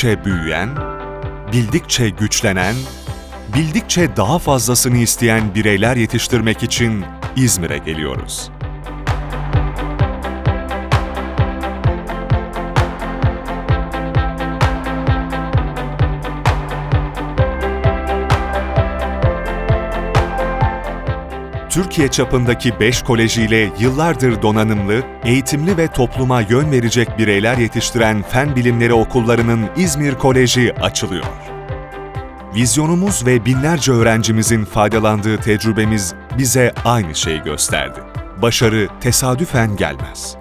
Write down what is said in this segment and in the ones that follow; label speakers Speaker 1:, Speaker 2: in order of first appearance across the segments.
Speaker 1: bildikçe büyüyen, bildikçe güçlenen, bildikçe daha fazlasını isteyen bireyler yetiştirmek için İzmir'e geliyoruz. Türkiye çapındaki 5 kolejiyle yıllardır donanımlı, eğitimli ve topluma yön verecek bireyler yetiştiren Fen Bilimleri Okullarının İzmir Koleji açılıyor. Vizyonumuz ve binlerce öğrencimizin faydalandığı tecrübemiz bize aynı şeyi gösterdi. Başarı tesadüfen gelmez.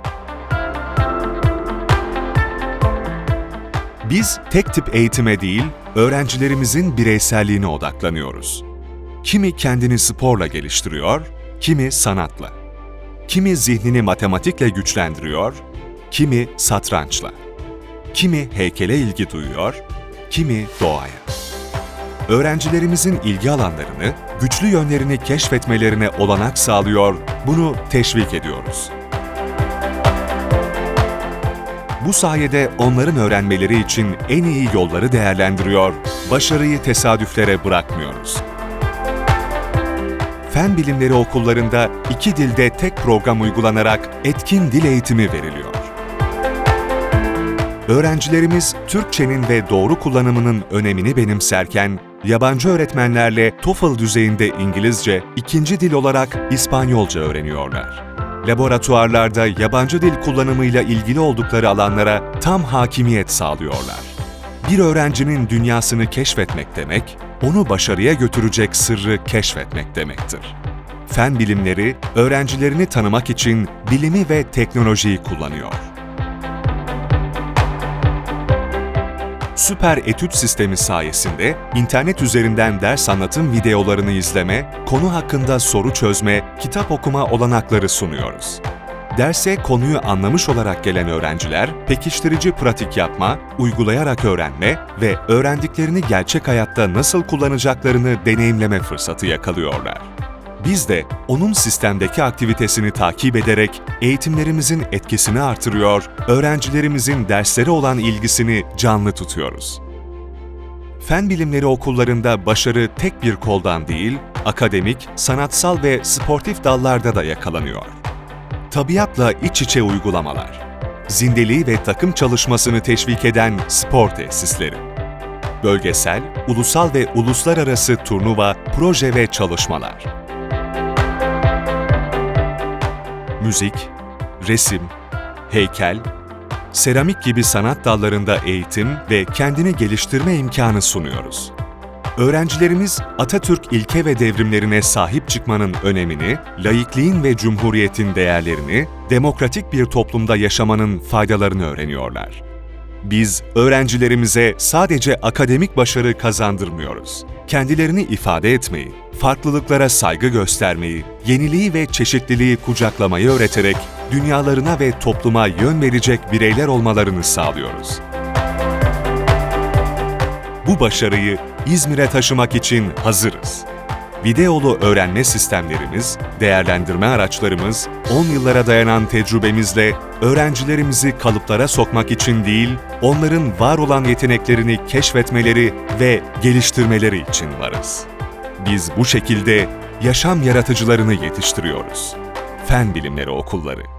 Speaker 1: Biz tek tip eğitime değil, öğrencilerimizin bireyselliğine odaklanıyoruz. Kimi kendini sporla geliştiriyor, kimi sanatla. Kimi zihnini matematikle güçlendiriyor, kimi satrançla. Kimi heykele ilgi duyuyor, kimi doğaya. Öğrencilerimizin ilgi alanlarını, güçlü yönlerini keşfetmelerine olanak sağlıyor, bunu teşvik ediyoruz. Bu sayede onların öğrenmeleri için en iyi yolları değerlendiriyor, başarıyı tesadüflere bırakmıyoruz. Fen bilimleri okullarında iki dilde tek program uygulanarak etkin dil eğitimi veriliyor. Öğrencilerimiz Türkçenin ve doğru kullanımının önemini benimserken, yabancı öğretmenlerle TOEFL düzeyinde İngilizce, ikinci dil olarak İspanyolca öğreniyorlar. Laboratuvarlarda yabancı dil kullanımıyla ilgili oldukları alanlara tam hakimiyet sağlıyorlar. Bir öğrencinin dünyasını keşfetmek demek, onu başarıya götürecek sırrı keşfetmek demektir. Fen bilimleri, öğrencilerini tanımak için bilimi ve teknolojiyi kullanıyor. Süper Etüt sistemi sayesinde internet üzerinden ders anlatım videolarını izleme, konu hakkında soru çözme, kitap okuma olanakları sunuyoruz. Derse konuyu anlamış olarak gelen öğrenciler, pekiştirici pratik yapma, uygulayarak öğrenme ve öğrendiklerini gerçek hayatta nasıl kullanacaklarını deneyimleme fırsatı yakalıyorlar. Biz de onun sistemdeki aktivitesini takip ederek eğitimlerimizin etkisini artırıyor, öğrencilerimizin derslere olan ilgisini canlı tutuyoruz. Fen bilimleri okullarında başarı tek bir koldan değil, akademik, sanatsal ve sportif dallarda da yakalanıyor. Tabiatla iç içe uygulamalar, zindeliği ve takım çalışmasını teşvik eden spor tesisleri, bölgesel, ulusal ve uluslararası turnuva, proje ve çalışmalar, müzik, resim, heykel, seramik gibi sanat dallarında eğitim ve kendini geliştirme imkanı sunuyoruz. Öğrencilerimiz Atatürk ilke ve devrimlerine sahip çıkmanın önemini, laikliğin ve cumhuriyetin değerlerini, demokratik bir toplumda yaşamanın faydalarını öğreniyorlar. Biz öğrencilerimize sadece akademik başarı kazandırmıyoruz. Kendilerini ifade etmeyi, farklılıklara saygı göstermeyi, yeniliği ve çeşitliliği kucaklamayı öğreterek dünyalarına ve topluma yön verecek bireyler olmalarını sağlıyoruz. Bu başarıyı İzmir'e taşımak için hazırız. Videolu öğrenme sistemlerimiz, değerlendirme araçlarımız, 10 yıllara dayanan tecrübemizle öğrencilerimizi kalıplara sokmak için değil, onların var olan yeteneklerini keşfetmeleri ve geliştirmeleri için varız. Biz bu şekilde yaşam yaratıcılarını yetiştiriyoruz. Fen Bilimleri Okulları